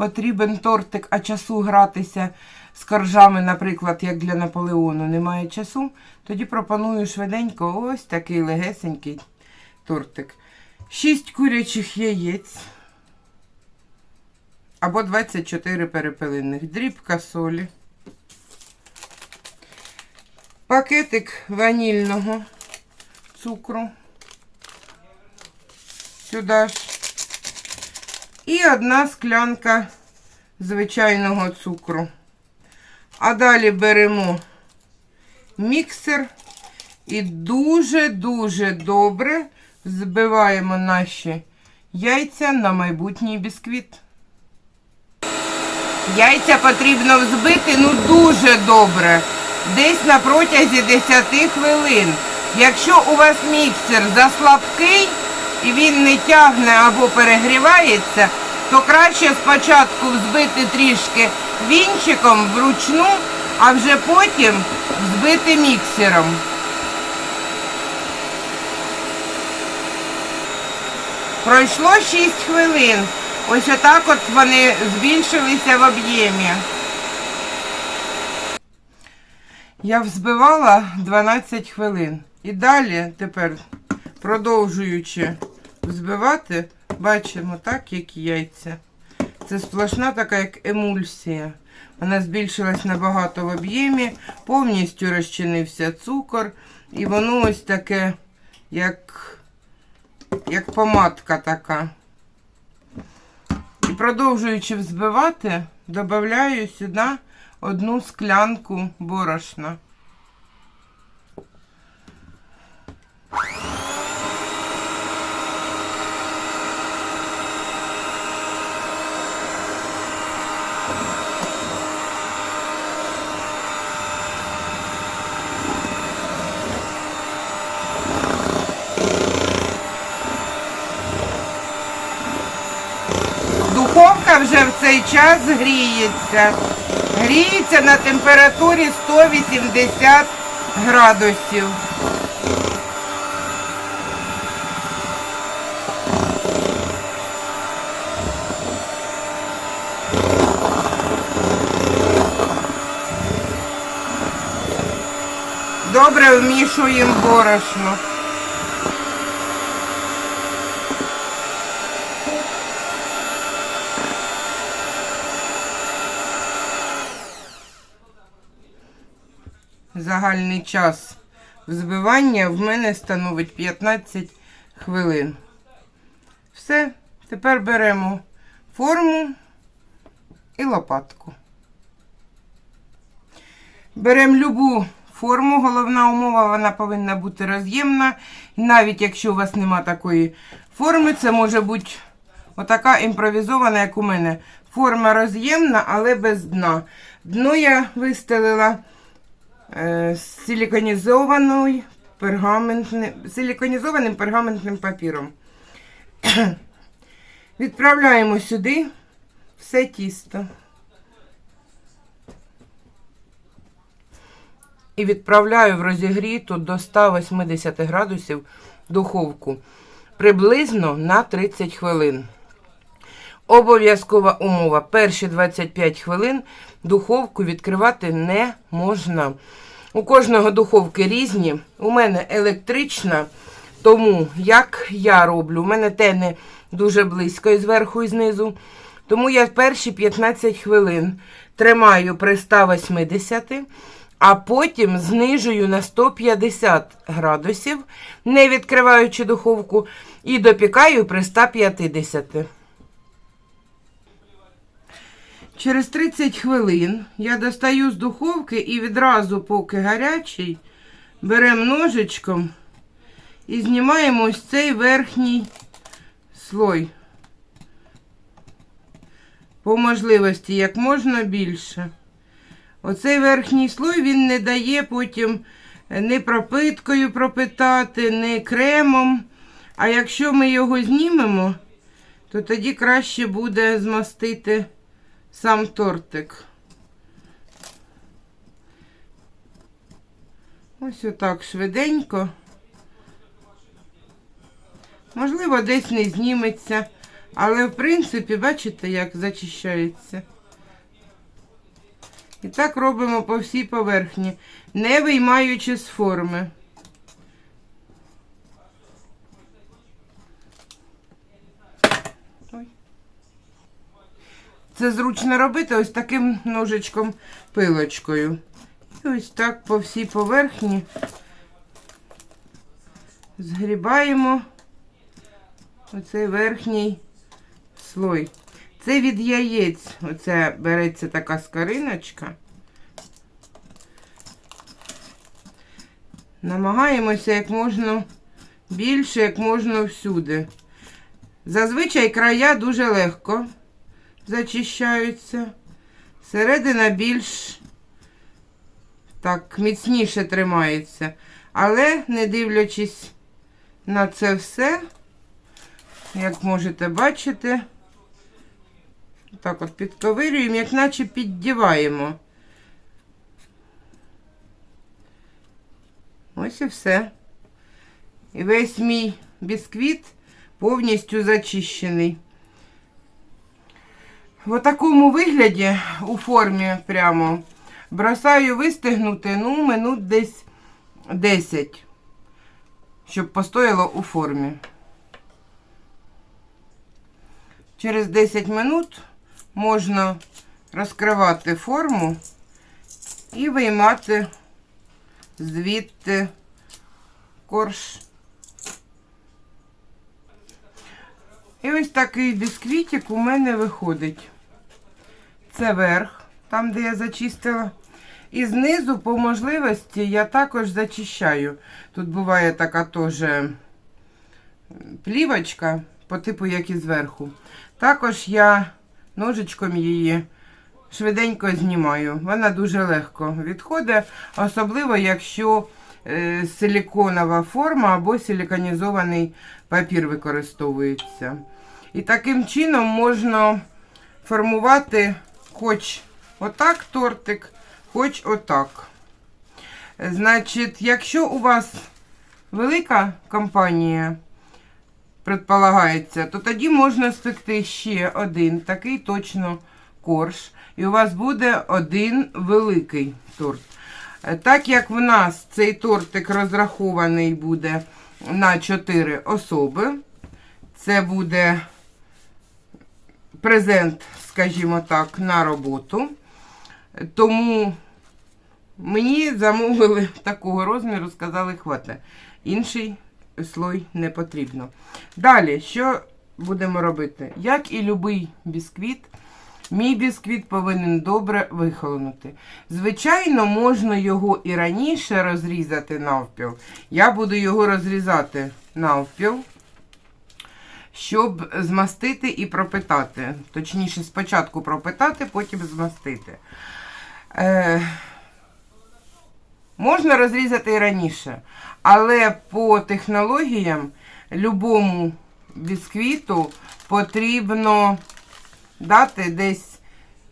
потрібен тортик, а часу гратися з коржами, наприклад, як для Наполеону, немає часу, тоді пропоную швиденько ось такий легесенький тортик. 6 курячих яєць або 24 перепелиних, дрібка солі, пакетик ванільного цукру. Сюди ж. І одна склянка звичайного цукру. А далі беремо міксер і дуже-дуже добре збиваємо наші яйця на майбутній бісквіт. Яйця потрібно взбити ну дуже добре. Десь на протязі 10 хвилин. Якщо у вас міксер заслабкий і він не тягне або перегрівається, то краще спочатку взбити трішки вінчиком вручну, а вже потім взбити міксером. Пройшло 6 хвилин. Ось отак от вони збільшилися в об'ємі. Я взбивала 12 хвилин. І далі тепер, продовжуючи взбивати, бачимо так, як яйця. Це сплошна така, як емульсія. Вона збільшилась набагато в об'ємі, повністю розчинився цукор, і воно ось таке, як, як помадка така. І продовжуючи взбивати, додаю сюди одну склянку борошна. Духовка вже в цей час гріється. Гріється на температурі 180 градусів. Добре вмішуємо борошно. Загальний час взбивання в мене становить 15 хвилин. Все, тепер беремо форму і лопатку. Беремо любу форму, головна умова, вона повинна бути роз'ємна. Навіть якщо у вас нема такої форми, це може бути отака імпровізована, як у мене. Форма роз'ємна, але без дна. Дно я вистелила силіконізованою пергаментним, силіконізованим пергаментним папіром. Відправляємо сюди все тісто. І відправляю в розігріту до 180 градусів духовку приблизно на 30 хвилин. Обов'язкова умова. Перші 25 хвилин духовку відкривати не можна. У кожного духовки різні. У мене електрична, тому як я роблю, у мене тене дуже близько і зверху і знизу. Тому я перші 15 хвилин тримаю при 180, а потім знижую на 150 градусів, не відкриваючи духовку, і допікаю при 150. Через 30 хвилин я достаю з духовки і відразу, поки гарячий, беремо ножичком і знімаємо ось цей верхній слой. По можливості як можна більше. Оцей верхній слой він не дає потім не пропиткою пропитати, не кремом. А якщо ми його знімемо, то тоді краще буде змастити сам тортик. Ось отак швиденько. Можливо, десь не зніметься, Але в принципі, бачите, як зачищається. І так робимо по всій поверхні, не виймаючи з форми. Це зручно робити ось таким ножичком пилочкою. І ось так по всій поверхні згрібаємо оцей верхній слой. Це від яєць. Оце береться така скориночка. Намагаємося як можна більше, як можна всюди. Зазвичай края дуже легко зачищаються. Середина більш так міцніше тримається. Але не дивлячись на це все, як можете бачити, так от підковирюємо, як наче піддіваємо. Ось і все. І весь мій бісквіт повністю зачищений. В такому вигляді, у формі прямо, бросаю вистигнути, ну, минут десь 10, щоб постояло у формі. Через 10 минут можна розкривати форму і виймати звідти корж. Ось такий бісквітик у мене виходить. Це верх, там, де я зачистила. І знизу, по можливості, я також зачищаю. Тут буває така теж плівочка, по типу, як і зверху. Також я ножичком її швиденько знімаю. Вона дуже легко відходить, особливо, якщо е, силіконова форма або силіконізований папір використовується. І таким чином можна формувати хоч отак тортик, хоч отак. Значить, якщо у вас велика компанія, предполагається, то тоді можна спекти ще один такий точно корж. І у вас буде один великий торт. Е, Так як в нас цей тортик розрахований буде на 4 особи, це буде презент, скажімо так, на роботу. Тому мені замовили такого розміру, сказали, хватить. Інший слой не потрібно. Далі, що будемо робити? Як і будь-який бісквіт, мій бісквіт повинен добре вихолонути. Звичайно, можна його і раніше розрізати навпіл. Я буду його розрізати навпіл, щоб змастити і пропитати. Точніше, спочатку пропитати, потім змастити. Е, можна розрізати і раніше, але по технологіям любому бісквіту потрібно дати десь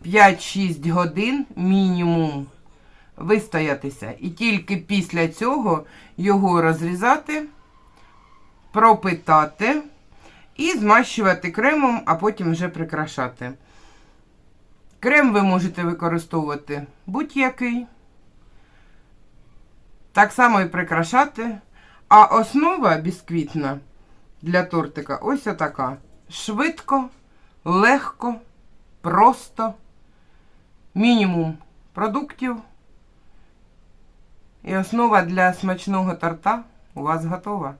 5-6 годин мінімум вистоятися. І тільки після цього його розрізати, пропитати і змащувати кремом, а потім вже прикрашати. Крем ви можете використовувати будь-який. Так само і прикрашати. А основа бісквітна для тортика ось така. Швидко, легко, просто, мінімум продуктів. І основа для смачного торта у вас готова.